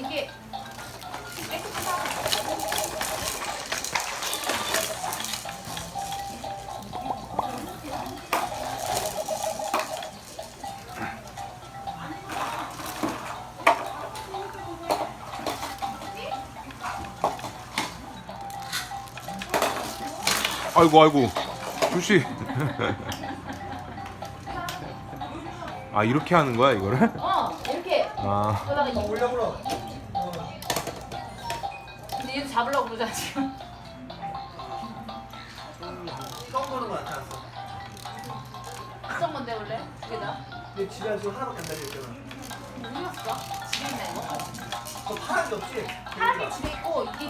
이게 아이고 아이고 조씨 아 이렇게 하는 거야 이거를? 어 이렇게 아. 그러다가 이 올려버려 얘도 잡으려고 그러잖아 지금 처음 보는 거 같지 않았어? 어떤 건데 원래? 그게 다? 근데 집에서 하나밖에 안 달려있잖아. 몰랐어? 집에 있나 이거? 너 파란 게 없지? 파란 게 집에 있고 이게